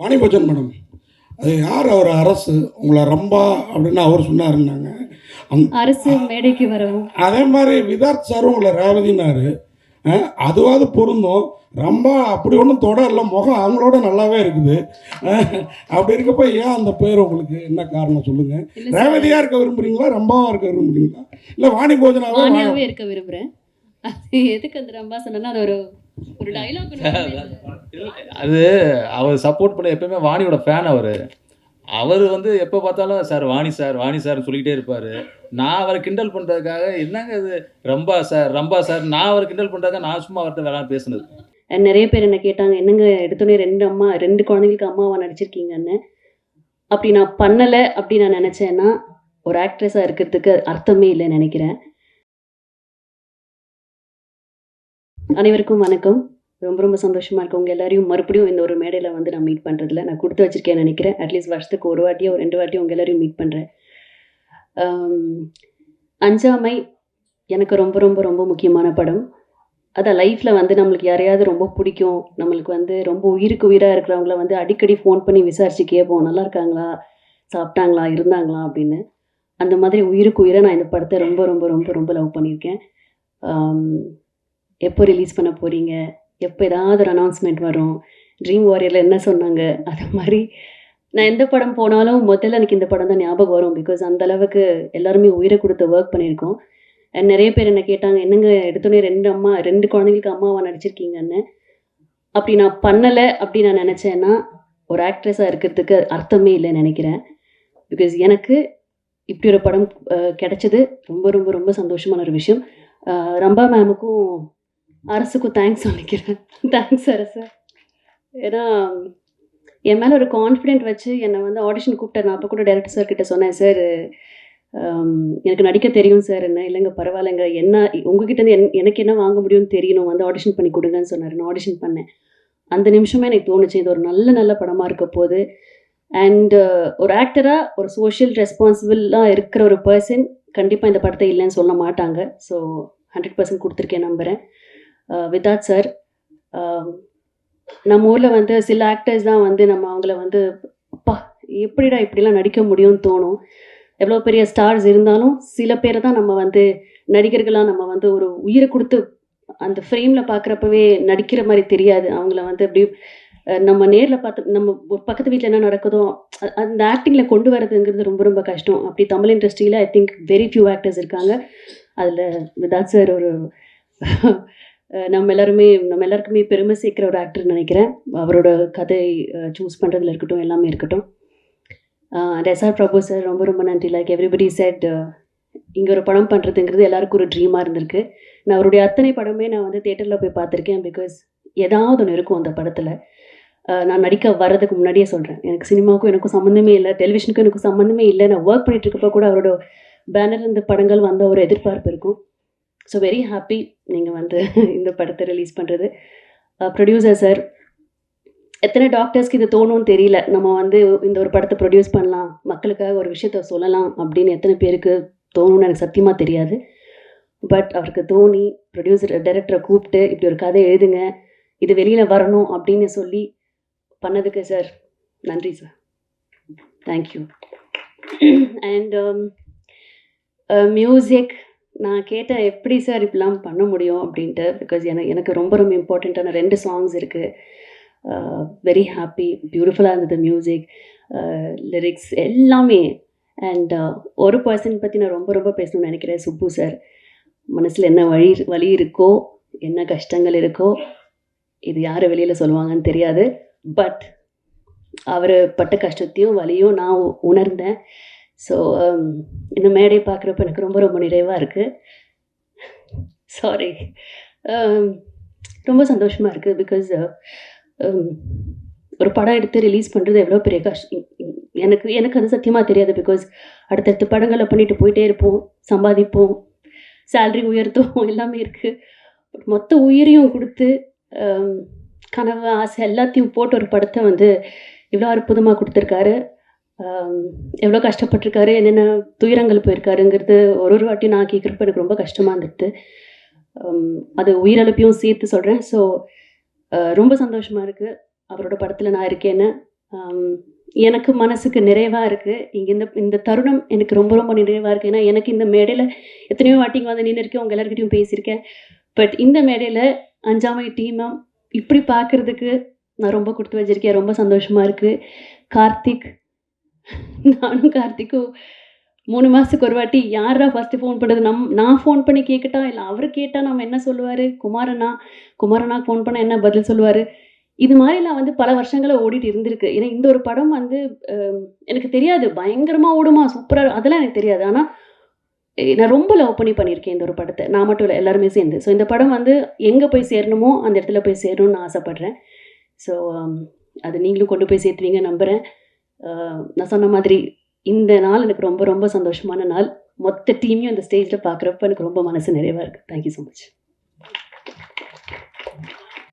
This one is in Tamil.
வாணிபோஜன் மேடம் அது யார் அவர் அரசு? உங்களை ரம்பா அப்படின்னு அவர் சொன்னாருன்னாங்க. அரசு மேடைக்கு வரவும். அதே மாதிரி விதார்த் சாரும் உங்களை ரேவதினாரு. அஹ், அதுவாது பொருந்தும். ரம்பா அப்படி ஒன்றும் தொட இல்லை முகம் அவங்களோட நல்லாவே இருக்குது. அப்படி இருக்கப்ப ஏன் அந்த பேர் உங்களுக்கு என்ன காரணம் சார், ரேவதியாக இருக்க விரும்புறீங்களா? ரம்பாவா இருக்க விரும்புறீங்களா? இல்லை வாணி போஜனாவா? இருக்க விரும்புறேன். அது எதுக்கு அந்த ரம்பா சொன்னா அது ஒரு ஒரு டைலாக் அது அவர் சப்போர்ட் பண்ண எப்பயுமே வாணியோட ஃபேன் அவர். அவர் வந்து எப்போ பார்த்தாலும் சார் வாணி சார் வாணி சார்னு சொல்லிக்கிட்டே இருப்பார். நான் அவரை கிண்டல் பண்ணுறதுக்காக என்னங்க இது? ரம்பா சார் ரம்பா சார் நான் அவரை கிண்டல் பண்ணுறதுக்காக நான் சும்மா அவர்கிட்ட வேணாம் பேசுனது. நிறைய பேர் என்ன கேட்டாங்க என்னங்க எடுத்தோடனே ரெண்டு அம்மா ரெண்டு குழந்தைங்களுக்கு அம்மாவை நடிச்சிருக்கீங்கன்னு? அப்படி நான் பண்ணலை அப்படி நான் நினச்சேன்னா ஒரு ஆக்ட்ரஸாக இருக்கிறதுக்கு அர்த்தமே இல்லைன்னு நினைக்கிறேன். அனைவருக்கும் வணக்கம். ரொம்ப ரொம்ப சந்தோஷமாக இருக்கு. உங்கள் எல்லாரையும் மறுபடியும் இந்த ஒரு மேடையில் வந்து நான் மீட் பண்ணுறதுல நான் கொடுத்து வச்சிருக்கேன் நினைக்கிறேன். அட்லீஸ்ட் வருஷத்துக்கு ஒரு வாட்டியோ ரெண்டு வாட்டியோ உங்கள் எல்லாரையும் மீட் பண்ணுறேன் அஞ்சாமை எனக்கு ரொம்ப ரொம்ப ரொம்ப முக்கியமான படம். அதான் லைஃப்பில் வந்து நம்மளுக்கு யாரையாவது ரொம்ப பிடிக்கும். நம்மளுக்கு வந்து ரொம்ப உயிருக்கு உயிராக இருக்கிறவங்கள வந்து அடிக்கடி ஃபோன் பண்ணி விசாரிச்சு கேட்போம் நல்லா இருக்காங்களா? சாப்பிட்டாங்களா? இருந்தாங்களா? அப்படின்னு. அந்த மாதிரி உயிருக்கு உயிராக நான் இந்த படத்தை ரொம்ப ரொம்ப ரொம்ப ரொம்ப லவ் பண்ணியிருக்கேன். எப்போ ரிலீஸ் பண்ண போகிறீங்க எப்போ ஏதாவது ஒரு அனௌன்ஸ்மெண்ட் வரும். ட்ரீம் வாரியரில் என்ன சொன்னாங்க? அது மாதிரி நான் எந்த படம் போனாலும் முதல்ல எனக்கு இந்த படம் தான் ஞாபகம் வரும். பிகாஸ் அந்த அளவுக்கு எல்லாருமே உயிரை கொடுத்து ஒர்க் பண்ணியிருக்கோம். நிறைய பேர் என்ன கேட்டாங்க என்னங்க எடுத்தோடனே ரெண்டு அம்மா ரெண்டு குழந்தைங்களுக்கு அம்மாவை நடிச்சிருக்கீங்கன்னு? அப்படி நான் பண்ணலை. அப்படி நான் நினச்சேன்னா ஒரு ஆக்ட்ரஸாக இருக்கிறதுக்கு அர்த்தமே இல்லை நினைக்கிறேன். பிகாஸ் எனக்கு இப்படி ஒரு படம் கிடைச்சது ரொம்ப ரொம்ப ரொம்ப சந்தோஷமான ஒரு விஷயம். ரம்பா மேமுக்கும் அரசுக்கும் தேங்க்ஸ் சொல்லிக்கிறேன். தேங்க்ஸ் அரசு. ஏன்னா என் மேலே ஒரு கான்ஃபிடென்ட் வச்சு என்னை வந்து ஆடிஷன் கூப்பிட்டேன் நான் அப்போ கூட டேரக்டர் சார் கிட்ட சொன்னேன் சார் எனக்கு நடிக்க தெரியும் சார் என்ன? இல்லைங்க பரவாயில்லைங்க. என்ன உங்ககிட்டருந்து என் எனக்கு என்ன வாங்க முடியும்னு தெரியணும். வந்து ஆடிஷன் பண்ணி கொடுங்கன்னு சொன்னார். நான் ஆடிஷன் பண்ணேன். அந்த நிமிஷமே எனக்கு தோணுச்சு இது ஒரு நல்ல நல்ல படமாக இருக்க போது. அண்ட் ஒரு ஆக்டராக ஒரு சோஷியல் ரெஸ்பான்சிபிளாக இருக்கிற ஒரு பர்சன் கண்டிப்பாக இந்த படத்தை இல்லைன்னு சொல்ல மாட்டாங்க. ஸோ ஹண்ட்ரட் பர்சன்ட் கொடுத்துருக்கேன் நம்புகிறேன் Uh, விதாத் சார் um, நம்ம ஊரில் வந்து சில ஆக்டர்ஸ் தான் வந்து நம்ம அவங்கள வந்து அப்பா எப்படிடா இப்படிலாம் நடிக்க முடியும்னு தோணும்? எவ்வளோ பெரிய ஸ்டார்ஸ் இருந்தாலும் சில பேரை தான் நம்ம வந்து நடிகர்களாக நம்ம வந்து ஒரு உயிரை கொடுத்து அந்த ஃப்ரேமில் பார்க்குறப்பவே நடிக்கிற மாதிரி தெரியாது. அவங்கள வந்து அப்படி நம்ம நேரில் பார்த்து நம்ம ஒரு பக்கத்து வீட்டில் என்ன நடக்குதோ அந்த ஆக்டிங்கில் கொண்டு வரதுங்கிறது ரொம்ப ரொம்ப கஷ்டம். அப்படி தமிழ் இண்டஸ்ட்ரியில் I think very few actors இருக்காங்க. அதில் விதாத் சார் ஒரு நம்ம எல்லாருமே நம்ம எல்லாருக்குமே பெருமை சேர்க்குற ஒரு ஆக்டர் நினைக்கிறேன். அவரோட கதை சூஸ் பண்ணுறதுல இருக்கட்டும் எல்லாமே இருக்கட்டும். ரெசார் பிரபு சார் ரொம்ப ரொம்ப நன்றி. லைக் எவ்ரிபடி செட் இங்கே ஒரு படம் பண்ணுறதுங்கிறது எல்லாருக்கும் ஒரு ட்ரீமாக இருந்திருக்கு. நான் அவருடைய அத்தனை படமே நான் வந்து தேட்டரில் போய் பார்த்துருக்கேன் பிகாஸ் ஏதாவது ஒன்று இருக்கும் அந்த படத்தில். நான் நடிக்க வர்றதுக்கு முன்னாடியே சொல்கிறேன் எனக்கு சினிமாவுக்கும் எனக்கும் சம்மந்தமே இல்லை டெலிவிஷனுக்கும் எனக்கு சம்மந்தமே இல்லை. நான் ஒர்க் பண்ணிட்டு இருக்கப்போ கூட அவரோட பேனர் இந்த படங்கள் வந்த ஒரு எதிர்பார்ப்பு இருக்கும். ஸோ வெரி ஹாப்பி நீங்கள் வந்து இந்த படத்தை ரிலீஸ் பண்ணுறது ப்ரொடியூசர் சார் எத்தனை டாக்டர்ஸ்க்கு இது தோணும்னு தெரியல. நம்ம வந்து இந்த ஒரு படத்தை ப்ரொடியூஸ் பண்ணலாம். மக்களுக்காக ஒரு விஷயத்த சொல்லலாம் அப்படின்னு எத்தனை பேருக்கு தோணும்னு எனக்கு சத்தியமாக தெரியாது. பட் அவருக்கு தோணி ப்ரொடியூசர் டைரக்டரை கூப்பிட்டு இப்படி ஒரு கதை எழுதுங்க. இது வெளியில் வரணும் அப்படின்னு சொல்லி பண்ணதுக்கு சார் நன்றி சார் தேங்க்யூ அண்ட் மியூசிக் நான் கேட்டேன் எப்படி சார் இப்படிலாம் பண்ண முடியும் அப்படின்ட்டு பிகாஸ் எனக்கு எனக்கு ரொம்ப ரொம்ப இம்பார்ட்டண்ட்டான ரெண்டு சாங்ஸ் இருக்குது வெரி ஹாப்பி பியூட்டிஃபுல்லாக இருந்தது மியூசிக் லிரிக்ஸ் எல்லாமே. அண்ட் ஒரு பர்சன் பற்றி நான் ரொம்ப ரொம்ப பேசணும்னு நினைக்கிறேன் சுப்பு சார். மனசில் என்ன வழி வலி இருக்கோ என்ன கஷ்டங்கள் இருக்கோ இது யார் வெளியில் சொல்லுவாங்கன்னு தெரியாது. பட் அவர் பட்ட கஷ்டத்தையும் வலியும் நான் உணர்ந்தேன். ஸோ um, இந்த மேடையை பார்க்குறப்ப எனக்கு ரொம்ப ரொம்ப நிறைவாக இருக்குது சாரி um, ரொம்ப சந்தோஷமாக இருக்குது பிகாஸ் um, ஒரு படம் எடுத்து ரிலீஸ் பண்ணுறது எவ்வளோ பெரிய கஷ் எனக்கு எனக்கு அது சத்தியமாக தெரியாது பிகாஸ் அடுத்தடுத்த படங்களை பண்ணிட்டு போயிட்டே இருப்போம் சம்பாதிப்போம் சேல்ரி உயர்த்தும் எல்லாமே இருக்குது மொத்த உயிரையும் கொடுத்து கனவு ஆசை எல்லாத்தையும் போட்டு ஒரு படத்தை வந்து இவ்வளோ அற்புதமாக கொடுத்துருக்காரு. எவ்வளோ கஷ்டப்பட்டிருக்காரு என்னென்ன துயரங்கள் போயிருக்காருங்கிறது ஒரு ஒரு வாட்டி நான் கேட்குறப்ப எனக்கு ரொம்ப கஷ்டமாக இருந்துட்டு. அது உயிரிழப்பையும் சேர்த்து சொல்கிறேன் ஸோ ரொம்ப சந்தோஷமாக இருக்குது அவரோட படத்தில் நான் இருக்கேன்னு. எனக்கு மனசுக்கு நிறைவாக இருக்குது இங்கே இந்த இந்த தருணம் எனக்கு ரொம்ப ரொம்ப நிறைவாக இருக்குது ஏன்னா எனக்கு இந்த மேடையில் எத்தனையோ வாட்டிங்க வந்து நின்று இருக்கேன் உங்கள் எல்லாருக்கிட்டையும் பேசியிருக்கேன். பட் இந்த மேடையில் அஞ்சாமை டீமாக இப்படி பார்க்குறதுக்கு நான் ரொம்ப கொடுத்து வச்சிருக்கேன். ரொம்ப சந்தோஷமாக இருக்குது கார்த்திக் நானும் கார்த்திக்கும் மூணு மாதத்துக்கு ஒரு வாட்டி யாரா ஃபஸ்ட்டு ஃபோன் பண்ணுறது நம் நான் ஃபோன் பண்ணி கேட்கட்டா இல்லை அவர் கேட்டால் நம்ம என்ன சொல்லுவார்? குமாரண்ணா குமாரண்ணா ஃபோன் பண்ணால் என்ன பதில் சொல்லுவார்? இது மாதிரிலாம் வந்து பல வருஷங்களை ஓடிட்டு இருந்திருக்கு. ஏன்னா இந்த ஒரு படம் வந்து எனக்கு தெரியாது. பயங்கரமாக ஓடுமா? சூப்பராக அதெல்லாம் எனக்கு தெரியாது. ஆனால் நான் ரொம்ப லவ் பண்ணி பண்ணியிருக்கேன் இந்த ஒரு படத்தை. நான் மட்டும் இல்லை எல்லாருமே சேர்ந்து. ஸோ இந்த படம் வந்து எங்கே போய் சேரணுமோ அந்த இடத்துல போய் சேரணும்னு ஆசைப்பட்றேன். ஸோ அது நீங்களும் கொண்டு போய் சேர்த்துவீங்க நம்புகிறேன் நான் சொன்ன மாதிரி இந்த நாள் எனக்கு ரொம்ப ரொம்ப சந்தோஷமான நாள். மொத்த டீமையும் அந்த ஸ்டேஜில் பார்க்குறப்ப எனக்கு ரொம்ப மனசு நிறைவாக இருக்குது தேங்க்யூ ஸோ மச்